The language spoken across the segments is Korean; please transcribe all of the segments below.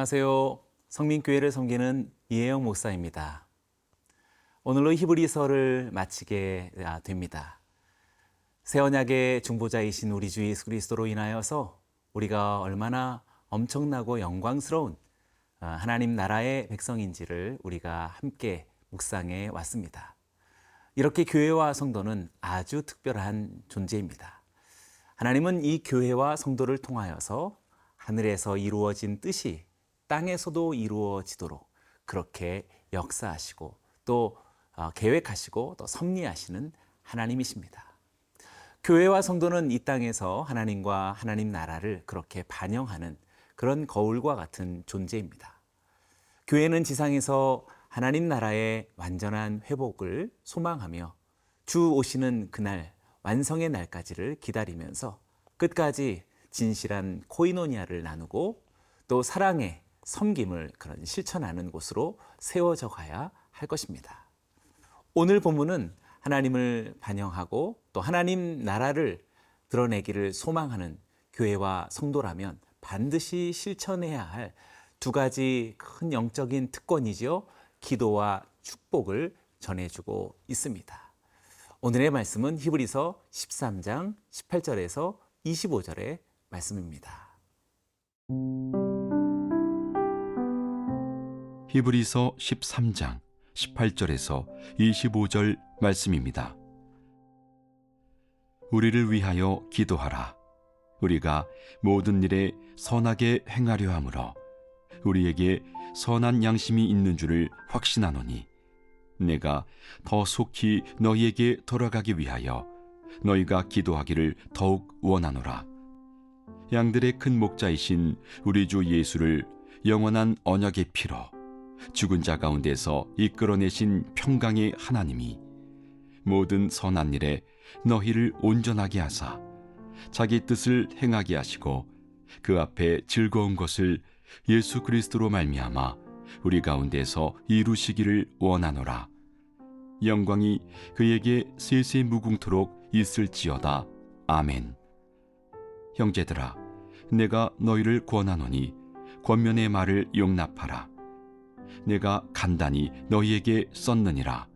안녕하세요. 성민교회를 섬기는 이혜영 목사입니다. 오늘로 히브리서를 마치게 아, 됩니다. 새 언약의 중보자이신 우리 주 예수 그리스도로 인하여서 우리가 얼마나 엄청나고 영광스러운 아, 하나님 나라의 백성인지를 우리가 함께 묵상해 왔습니다. 이렇게 교회와 성도는 아주 특별한 존재입니다. 하나님은 이 교회와 성도를 통하여서 하늘에서 이루어진 뜻이 땅에서도 이루어지도록 그렇게 역사하시고 또 어, 계획하시고 또 섭리하시는 하나님이십니다. 교회와 성도는 이 땅에서 하나님과 하나님 나라를 그렇게 반영하는 그런 거울과 같은 존재입니다. 교회는 지상에서 하나님 나라의 완전한 회복을 소망하며 주 오시는 그날 완성의 날까지를 기다리면서 끝까지 진실한 코이노니아를 나누고 또 사랑의 섬김을 그런 실천하는 곳으로 세워져 가야 할 것입니다. 오늘 본문은 하나님을 반영하고 또 하나님 나라를 드러내기를 소망하는 교회와 성도라면 반드시 실천해야 할 두 가지 큰 영적인 특권이지요. 기도와 축복을 전해주고 있습니다. 오늘의 말씀은 히브리서 13장 18절에서 25절의 말씀입니다. 히브리서 13장 18절에서 25절 말씀입니다. 우리를 위하여 기도하라. 우리가 모든 일에 선하게 행하려 함으로 우리에게 선한 양심이 있는 줄을 확신하노니 내가 더 속히 너희에게 돌아가기 위하여 너희가 기도하기를 더욱 원하노라. 양들의 큰 목자이신 우리 주 예수를 영원한 언약의 피로 죽은 자 가운데서 이끌어내신 평강의 하나님이 모든 선한 일에 너희를 온전하게 하사 자기 뜻을 행하게 하시고 그 앞에 즐거운 것을 예수 그리스도로 말미암아 우리 가운데서 이루시기를 원하노라. 영광이 그에게 세세 무궁토록 있을지어다. 아멘. 형제들아 내가 너희를 권하노니 권면의 말을 용납하라 내가 간단히 너희에게 썼느니라.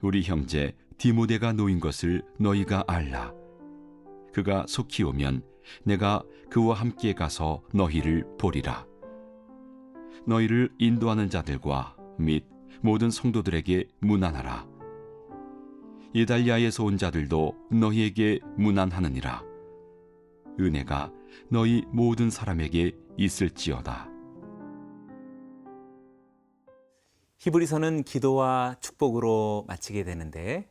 우리 형제 디모데가 놓인 것을 너희가 알라. 그가 속히 오면 내가 그와 함께 가서 너희를 보리라. 너희를 인도하는 자들과 및 모든 성도들에게 문안하라. 이달리아에서 온 자들도 너희에게 문안하느니라. 은혜가 너희 모든 사람에게 있을지어다. 히브리서는 기도와 축복으로 마치게 되는데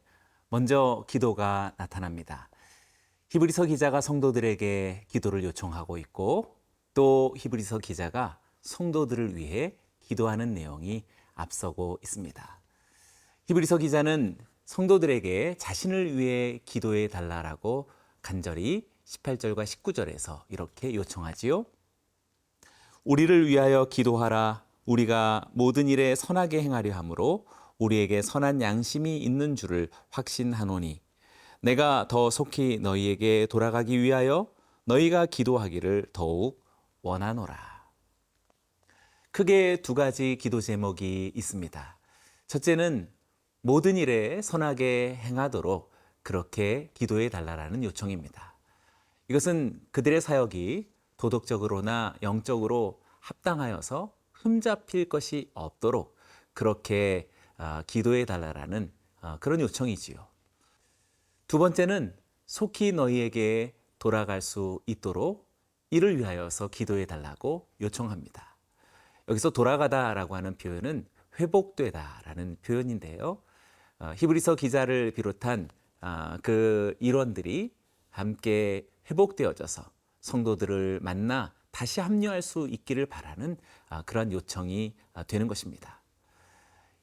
먼저 기도가 나타납니다. 히브리서 기자가 성도들에게 기도를 요청하고 있고 또 히브리서 기자가 성도들을 위해 기도하는 내용이 앞서고 있습니다. 히브리서 기자는 성도들에게 자신을 위해 기도해 달라라고 간절히 18절과 19절에서 이렇게 요청하지요. 우리를 위하여 기도하라 우리가 모든 일에 선하게 행하려 함으로 우리에게 선한 양심이 있는 줄을 확신하노니 내가 더 속히 너희에게 돌아가기 위하여 너희가 기도하기를 더욱 원하노라. 크게 두 가지 기도 제목이 있습니다. 첫째는 모든 일에 선하게 행하도록 그렇게 기도해 달라라는 요청입니다. 이것은 그들의 사역이 도덕적으로나 영적으로 합당하여서 흠잡힐 것이 없도록 그렇게 아, 기도해 달라라는 아, 그런 요청이지요. 두 번째는 속히 너희에게 돌아갈 수 있도록 이를 위하여서 기도해 달라고 요청합니다. 여기서 돌아가다라고 하는 표현은 회복되다라는 표현인데요. 어, 히브리서 기자를 비롯한 아, 그 일원들이 함께 회복되어져서 성도들을 만나 다시 합류할 수 있기를 바라는 아, 그러한 요청이 아, 되는 것입니다.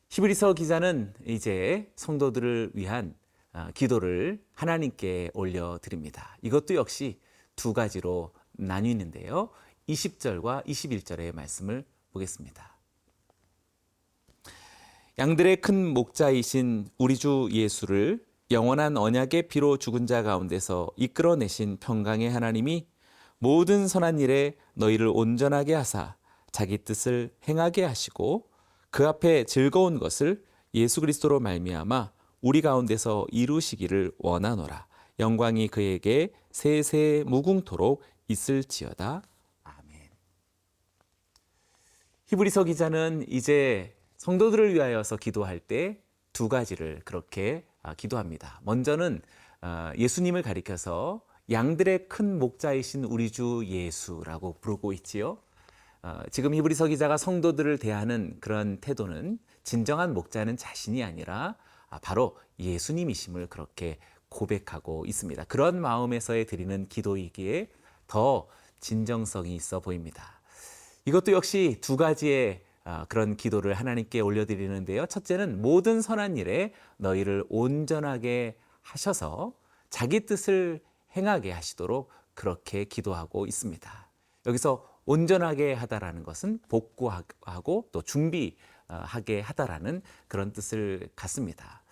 히브리서 기자는 이제 성도들을 위한 아, 기도를 하나님께 올려드립니다. 이것도 역시 두 가지로 나뉘는데요. 20절과 21절의 말씀을 보겠습니다. 양들의 큰 목자이신 우리 주 예수를 영원한 언약의 피로 죽은 자 가운데서 이끌어내신 평강의 하나님이 모든 선한 일에 너희를 온전하게 하사 자기 뜻을 행하게 하시고 그 앞에 즐거운 것을 예수 그리스도로 말미암아 우리 가운데서 이루시기를 원하노라. 영광이 그에게 세세 무궁토록 있을지어다. 아멘. 히브리서 기자는 이제 성도들을 위하여서 기도할 때 두 가지를 그렇게 아, 기도합니다. 먼저는 아, 예수님을 가리켜서 양들의 큰 목자이신 우리 주 예수라고 부르고 있지요. 어, 지금 히브리서 기자가 성도들을 대하는 그런 태도는 진정한 목자는 자신이 아니라 아, 바로 예수님이심을 그렇게 고백하고 있습니다. 그런 마음에서의 드리는 기도이기에 더 진정성이 있어 보입니다. 이것도 역시 두 가지의 아, 그런 기도를 하나님께 올려드리는데요. 첫째는 모든 선한 일에 너희를 온전하게 하셔서 자기 뜻을 행하게 하시도록 그렇게 기도하고 있습니다. 여기서 온전하게 하다라는 것은 복구하고 또 준비하게 하다라는 그런 뜻을 갖습니다.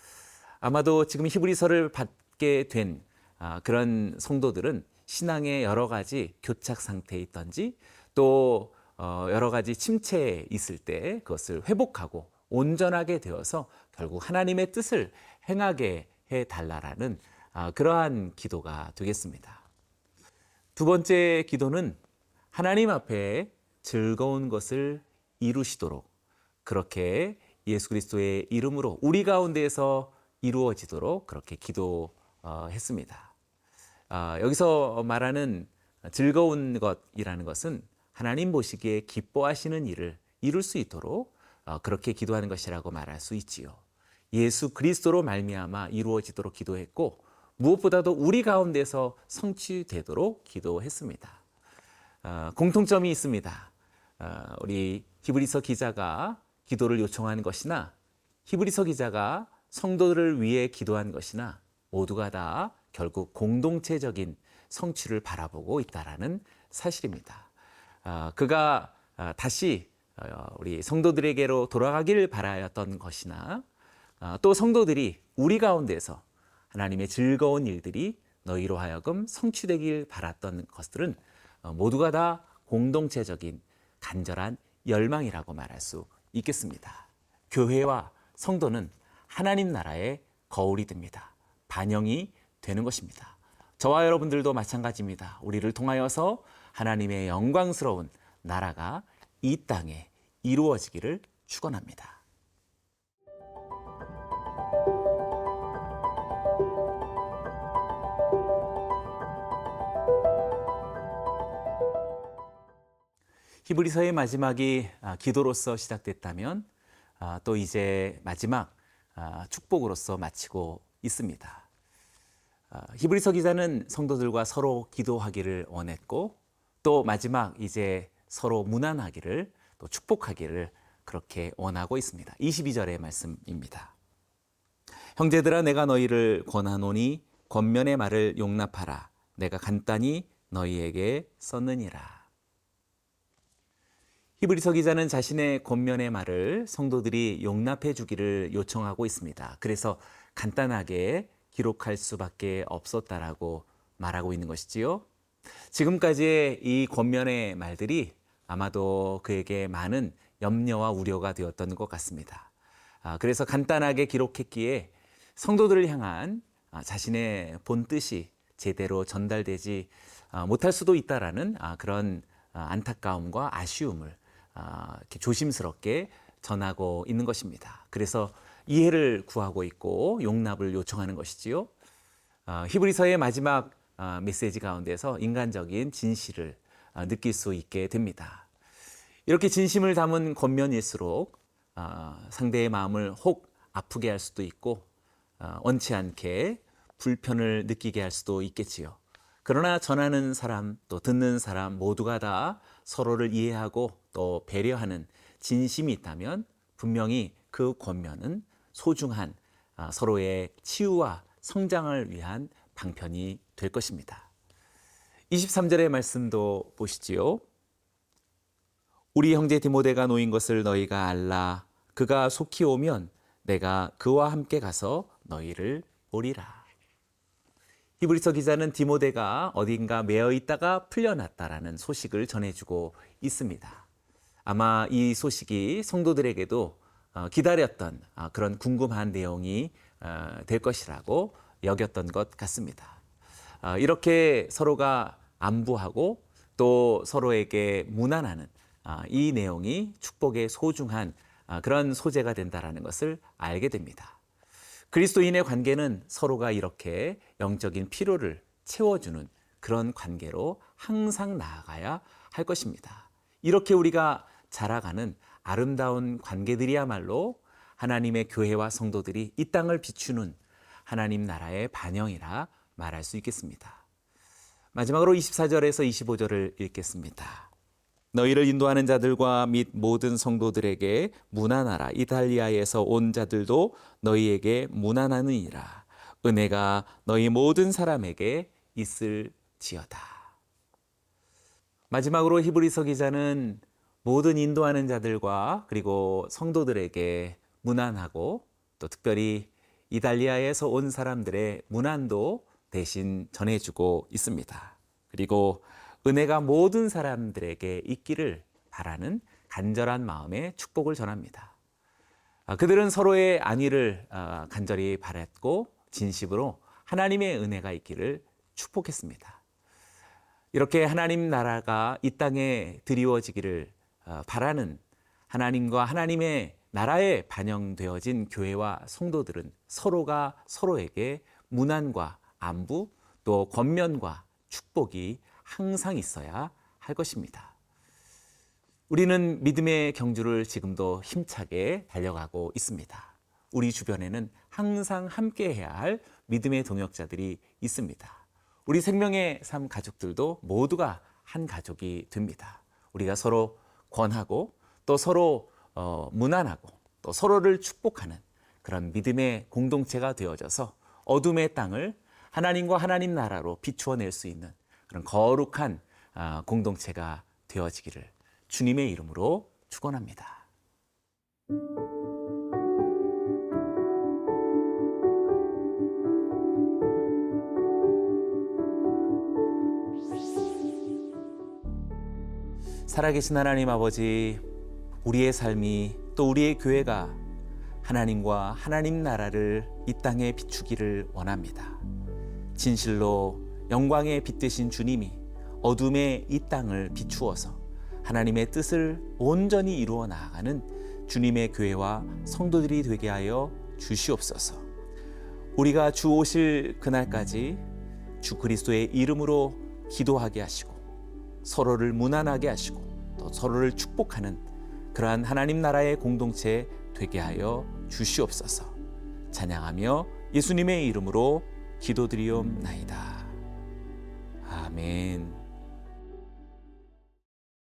아마도 지금 히브리서를 받게 된 아, 그런 성도들은 신앙의 여러 가지 교착 상태에 있던지 또 어, 여러 가지 침체에 있을 때 그것을 회복하고 온전하게 되어서 결국 하나님의 뜻을 행하게 해 달라라는 아, 그러한 기도가 되겠습니다. 두 번째 기도는 하나님 앞에 즐거운 것을 이루시도록 그렇게 예수 그리스도의 이름으로 우리 가운데에서 이루어지도록 그렇게 기도했습니다. 아, 여기서 말하는 즐거운 것이라는 것은 하나님 보시기에 기뻐하시는 일을 이룰 수 있도록 어, 그렇게 기도하는 것이라고 말할 수 있지요. 예수 그리스도로 말미암아 이루어지도록 기도했고 무엇보다도 우리 가운데서 성취되도록 기도했습니다. 어, 공통점이 있습니다. 어, 우리 히브리서 기자가 기도를 요청한 것이나 히브리서 기자가 성도들을 위해 기도한 것이나 모두가 다 결국 공동체적인 성취를 바라보고 있다라는 사실입니다. 어, 그가 어, 다시 어, 우리 성도들에게로 돌아가기를 바라였던 것이나 어, 또 성도들이 우리 가운데서 하나님의 즐거운 일들이 너희로 하여금 성취되길 바랐던 것들은 어, 모두가 다 공동체적인 간절한 열망이라고 말할 수 있겠습니다. 교회와 성도는 하나님 나라의 거울이 됩니다. 반영이 되는 것입니다. 저와 여러분들도 마찬가지입니다. 우리를 통하여서 하나님의 영광스러운 나라가 이 땅에 이루어지기를 축원합니다. 히브리서의 마지막이 아, 기도로서 시작됐다면 아, 또 이제 마지막 아, 축복으로서 마치고 있습니다. 히브리서 기자는 성도들과 서로 기도하기를 원했고 또 마지막 이제 서로 무난하기를 또 축복하기를 그렇게 원하고 있습니다. 22절의 말씀입니다. 형제들아 내가 너희를 권하노니 권면의 말을 용납하라. 내가 간단히 너희에게 썼느니라. 히브리서 기자는 자신의 권면의 말을 성도들이 용납해 주기를 요청하고 있습니다. 그래서 간단하게 기록할 수밖에 없었다라고 말하고 있는 것이지요. 지금까지의 이 권면의 말들이 아마도 그에게 많은 염려와 우려가 되었던 것 같습니다. 아, 그래서 간단하게 기록했기에 성도들을 향한 아, 자신의 본 뜻이 제대로 전달되지 아, 못할 수도 있다라는 아, 그런 아, 안타까움과 아쉬움을 아, 이렇게 조심스럽게 전하고 있는 것입니다. 그래서 이해를 구하고 있고 용납을 요청하는 것이지요. 아, 히브리서의 마지막 아, 메시지 가운데서 인간적인 진실을 아, 느낄 수 있게 됩니다. 이렇게 진심을 담은 권면일수록 아, 상대의 마음을 혹 아프게 할 수도 있고 아, 원치 않게 불편을 느끼게 할 수도 있겠지요. 그러나 전하는 사람 또 듣는 사람 모두가 다 서로를 이해하고 또 배려하는 진심이 있다면 분명히 그 권면은 소중한 아, 서로의 치유와 성장을 위한 방편이 될 것입니다. 23절의 말씀도 보시지요. 우리 형제 디모데가 놓인 것을 너희가 알라. 그가 속히 오면 내가 그와 함께 가서 너희를 보리라. 히브리서 기자는 디모데가 어딘가 매어 있다가 풀려났다라는 소식을 전해주고 있습니다. 아마 이 소식이 성도들에게도 어, 기다렸던 아, 그런 궁금한 내용이 어, 될 것이라고 여겼던 것 같습니다. 아, 이렇게 서로가 안부하고 또 서로에게 무난하는 아, 이 내용이 축복의 소중한 아, 그런 소재가 된다라는 것을 알게 됩니다. 그리스도인의 관계는 서로가 이렇게 영적인 필요를 채워주는 그런 관계로 항상 나아가야 할 것입니다. 이렇게 우리가 자라가는 아름다운 관계들이야말로 하나님의 교회와 성도들이 이 땅을 비추는 하나님 나라의 반영이라 말할 수 있겠습니다. 마지막으로 24절에서 25절을 읽겠습니다. 너희를 인도하는 자들과 및 모든 성도들에게 무난하라. 이탈리아에서 온 자들도 너희에게 무난하느니라. 은혜가 너희 모든 사람에게 있을지어다. 마지막으로 히브리서 기자는 모든 인도하는 자들과 그리고 성도들에게 무난하고 또 특별히 이탈리아에서 온 사람들의 무난도 대신 전해주고 있습니다. 그리고 은혜가 모든 사람들에게 있기를 바라는 간절한 마음의 축복을 전합니다. 아, 그들은 서로의 안위를 아, 간절히 바랬고 진심으로 하나님의 은혜가 있기를 축복했습니다. 이렇게 하나님 나라가 이 땅에 드리워지기를 어, 바라는 하나님과 하나님의 나라에 반영되어진 교회와 성도들은 서로가 서로에게 문안과 안부 또 권면과 축복이 항상 있어야 할 것입니다. 우리는 믿음의 경주를 지금도 힘차게 달려가고 있습니다. 우리 주변에는 항상 함께 해야 할 믿음의 동역자들이 있습니다. 우리 생명의 삶 가족들도 모두가 한 가족이 됩니다. 우리가 서로 권하고 또 서로 어, 무난하고 또 서로를 축복하는 그런 믿음의 공동체가 되어져서 어둠의 땅을 하나님과 하나님 나라로 비추어낼 수 있는 그런 거룩한 아, 공동체가 되어지기를 주님의 이름으로 축원합니다. 살아계신 하나님 아버지, 우리의 삶이 또 우리의 교회가 하나님과 하나님 나라를 이 땅에 비추기를 원합니다. 진실로 영광의 빛 되신 주님이 어둠의 이 땅을 비추어서 하나님의 뜻을 온전히 이루어 나아가는 주님의 교회와 성도들이 되게 하여 주시옵소서. 우리가 주 오실 그날까지 주 그리스도의 이름으로 기도하게 하시고 서로를 무난하게 하시고 또 서로를 축복하는 그러한 하나님 나라의 공동체 되게 하여 주시옵소서. 찬양하며 예수님의 이름으로 기도드리옵나이다. 아멘.